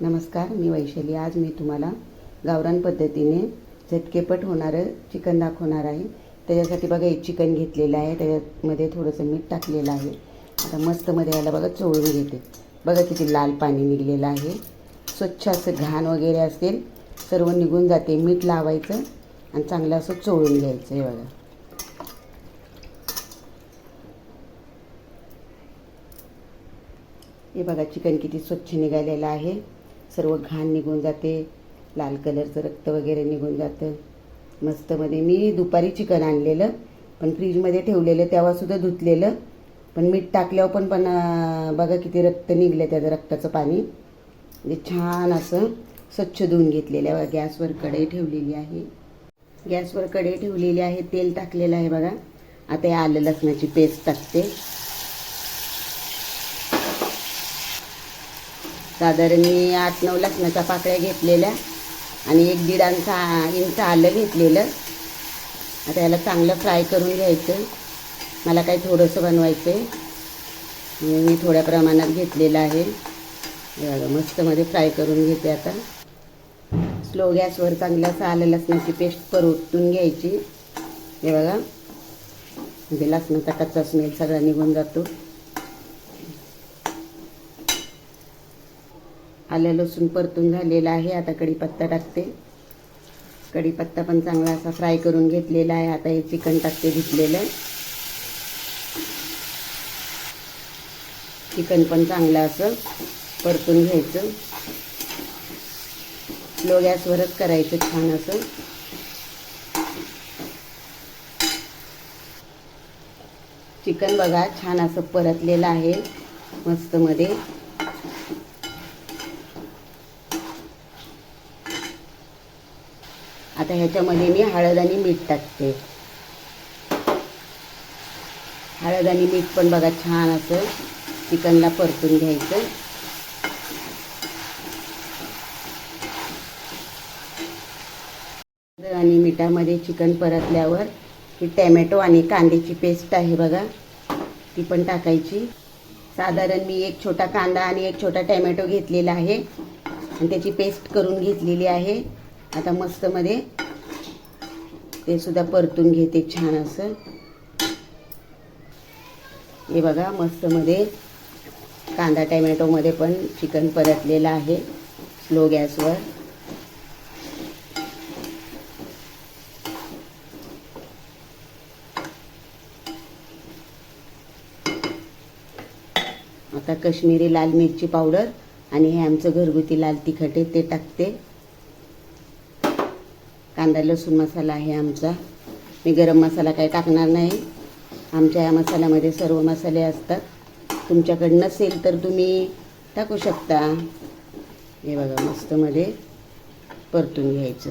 नमस्कार मी वैशाली. आज मी तुम्हाला गावरान पद्धतीने झटकेपट होणारं चिकन दाखवणार आहे. त्याच्यासाठी बघा एक चिकन घेतलेलं आहे. त्याच्यामध्ये थोडंसं मीठ टाकलेलं आहे. आता मस्तमध्ये याला बघा चोळून घेते. बघा किती लाल पाणी निघलेलं आहे. स्वच्छ असं घाण वगैरे असेल सर्व निघून जाते. मीठ लावायचं आणि चांगलं असं चोळून घ्यायचं हे बघा. हे बघा चिकन किती स्वच्छ निघालेलं आहे. सर्व घाण निघून जाते. लाल कलरचं रक्त वगैरे निघून जातं. मस्तमध्ये मी दुपारी चिकन आणलेलं पण फ्रीजमध्ये ठेवलेलं तेव्हासुद्धा धुतलेलं. पण मीठ टाकल्यावर पण पण बघा किती रक्त निघलं त्याचं रक्ताचं पाणी. म्हणजे छान असं स्वच्छ धुवून घेतलेलं आहे गॅसवर कढई ठेवलेली आहे. गॅसवर कढई ठेवलेली आहे. तेल टाकलेलं आहे बघा. आता या आलं लसणाची पेस्ट टाकते. साधारण मी आठ नऊ लसणाच्या पाकळ्या घेतलेल्या आणि एक दीड अंचा इंच आलं घेतलेलं. आता याला चांगलं फ्राय करून घ्यायचं. मला काही थोडंसं बनवायचं आहे मी थोड्या प्रमाणात घेतलेलं आहे. बघा मस्तमध्ये फ्राय करून घेते आता. स्लो गॅसवर चांगलं असं आलं लसणाची पेस्ट परतून घ्यायची. हे बघा म्हणजे लसणाचा कच्चा स्मेल सगळा निघून जातो. आलं लसूण परतून झालेला आहे. आता कढीपत्ता टाकते. कढीपत्ता पण चांगला असा फ्राय करून घेतलेला आहे. आता हे चिकन टाकते घेतलेलं चिकन पण चांगलं असं परतून घ्यायचं. स्लो गॅसवरच करायचं छान असं. चिकन बघा छान असं परतलेलं आहे मस्तमध्ये. आता ह्याच्यामध्ये मी हळद आणि मीठ टाकते. हळद आणि मीठ पण बघा छान असं चिकनला परतून घ्यायचं. हळद आणि मिठामध्ये चिकन परतल्यावर ही टॅमॅटो आणि कांद्याची पेस्ट आहे बघा. ती पण टाकायची. साधारण मी एक छोटा कांदा आणि एक छोटा टॅमॅटो घेतलेला आहे. आणि त्याची पेस्ट करून घेतलेली आहे. आता मस्तमध्ये ते सुद्धा परतून घेते छान असं. हे बघा मस्तमध्ये कांदा टॅमॅटोमध्ये पण चिकन परतलेलं आहे स्लो गॅसवर आता कश्मीरी लाल मिरची पावडर आणि हे आमचं घरगुती लाल तिखट आहे ते टाकते. कांदा लसूण मसाला आहे आमचा. मी गरम मसाला काही टाकणार नाही. आमच्या या मसाल्यामध्ये सर्व मसाले असतात. तुमच्याकडे नसेल तर तुम्ही टाकू शकता. हे बघा मस्तमध्ये परतून घ्यायचं.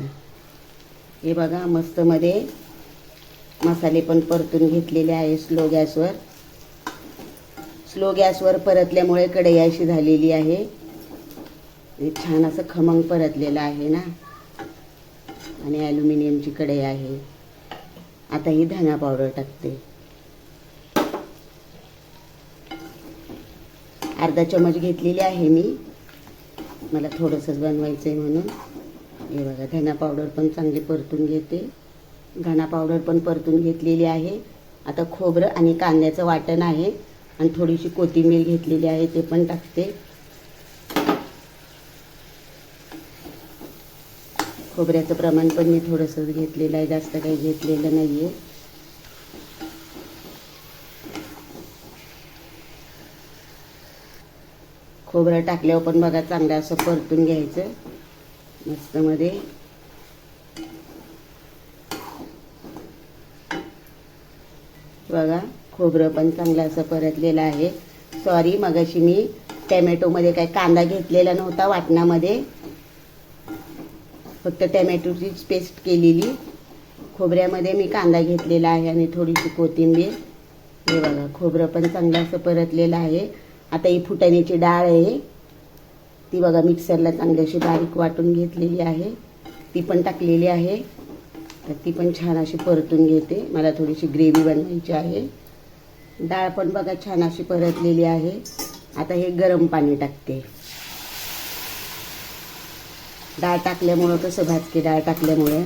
हे बघा मस्तमध्ये मसाले पण परतून घेतलेले आहे स्लो गॅसवर. स्लो गॅसवर परतल्यामुळे कढई अशी झालेली आहे. हे छान असं खमंग परतलेलं आहे ना. आणि ॲल्युमिनियमची कढई आहे आता ही धना पावडर टाकते. अर्धा चमच घेतलेली आहे मी. मला थोडंसंच बनवायचं आहे म्हणून. हे बघा धना पावडर पण चांगली परतून घेते. धना पावडर पण परतून घेतलेली आहे. आता खोबरं आणि कांद्याचं वाटण आहे. आणि थोडीशी कोथिंबीर घेतलेली आहे ते पण टाकते. खोबऱ्याचं प्रमाण पण मी थोडंसं घेतलेलं आहे जास्त काही घेतलेलं नाही आहे खोबरं टाकल्यावर पण बघा चांगलं असं परतून घ्यायचं मस्तमध्ये बघा खोबरं पण चांगलं असं परतलेलं आहे. सॉरी मगाशी मी टॅमॅटोमध्ये काय कांदा घेतलेला नव्हता वाटणामध्ये. फक्त टॅमॅटोचीच पेस्ट केलेली. खोबऱ्यामध्ये मी कांदा घेतलेला आहे आणि थोडीशी कोथिंबीर. हे बघा खोबरं पण चांगलं असं परतलेलं आहे. आता ही फुटाण्याची डाळ आहे. ती बघा मिक्सरला चांगली अशी बारीक वाटून घेतलेली आहे. ती पण टाकलेली आहे. तर ती पण छान अशी परतून घेते. मला थोडीशी ग्रेव्ही बनवायची आहे. डाळ पण बघा छान अशी परतलेली आहे. आता हे गरम पाणी टाकते. डाळ टाकल्यामुळं कसं भाजकी डाळ टाकल्यामुळे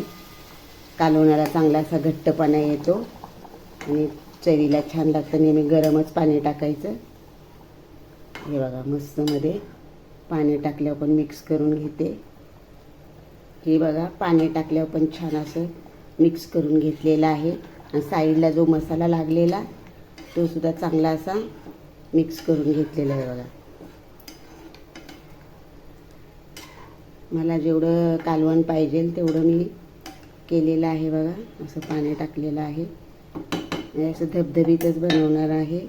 कालवणाला चांगला असा घट्टपणा येतो. आणि चवीला छान लागतं. नेहमी गरमच पाणी टाकायचं. हे बघा मस्तमध्ये पाणी टाकल्यावर पण मिक्स करून घेते. हे बघा पाणी टाकल्यावर पण छान असं मिक्स करून घेतलेलं आहे. आणि साईडला जो मसाला लागलेला तो सुद्धा चांगला असा मिक्स करून घेतलेला आहे बघा. मला जेवढं कालवण पाहिजे तेवढं मी केलेलं आहे बघा. असं पाणी टाकलेलं आहे. असं धबधबीतच बनवणार आहे.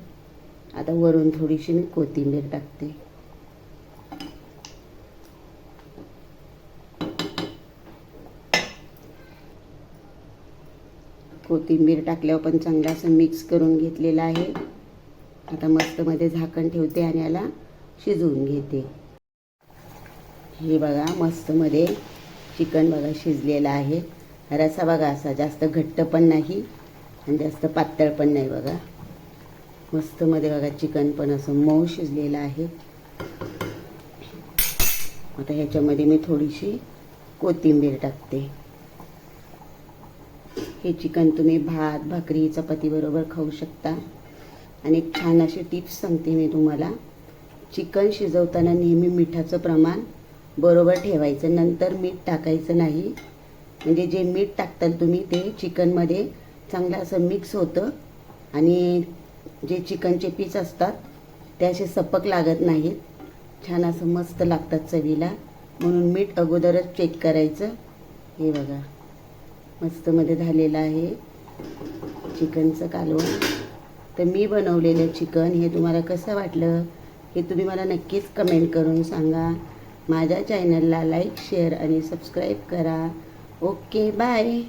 आता वरून थोडीशी मी कोथिंबीर टाकते. कोथिंबीर टाकल्यावर पण चांगलं असं मिक्स करून घेतलेलं आहे. आता मस्तमध्ये झाकण ठेवते आणि याला शिजवून घेते. हे बघा मस्तमध्ये चिकन बघा शिजलेलं आहे. रसा बघा असा जास्त घट्ट पण नाही आणि जास्त पातळ पण नाही बघा. मस्तमध्ये बघा चिकन पण असं मऊ शिजलेलं आहे. आता ह्याच्यामध्ये मी थोडीशी कोथिंबीर टाकते. हे चिकन तुम्ही भात भाकरी चपातीबरोबर खाऊ शकता. आणि छान अशी टिप्स सांगते मी तुम्हाला. चिकन शिजवताना नेहमी मिठाचं प्रमाण बरोबर ठेवायचं नंतर मीठ टाकायचं नाही. म्हणजे जे मीठ टाकताल तुम्ही ते चिकनमध्ये चांगलं असं मिक्स होतं. आणि जे चिकनचे पीस असतात ते असे सपक लागत नाहीत. छान असं मस्त लागतात चवीला. म्हणून मीठ अगोदरच चेक करायचं. हे बघा मस्तमध्ये झालेलं आहे चिकनचं कालवण. तर मी बनवलेलं चिकन हे तुम्हाला कसं वाटलं हे तुम्ही मला नक्कीच कमेंट करून सांगा. माझ्या चॅनलला लाईक शेअर आणि सबस्क्राईब करा. Okay bye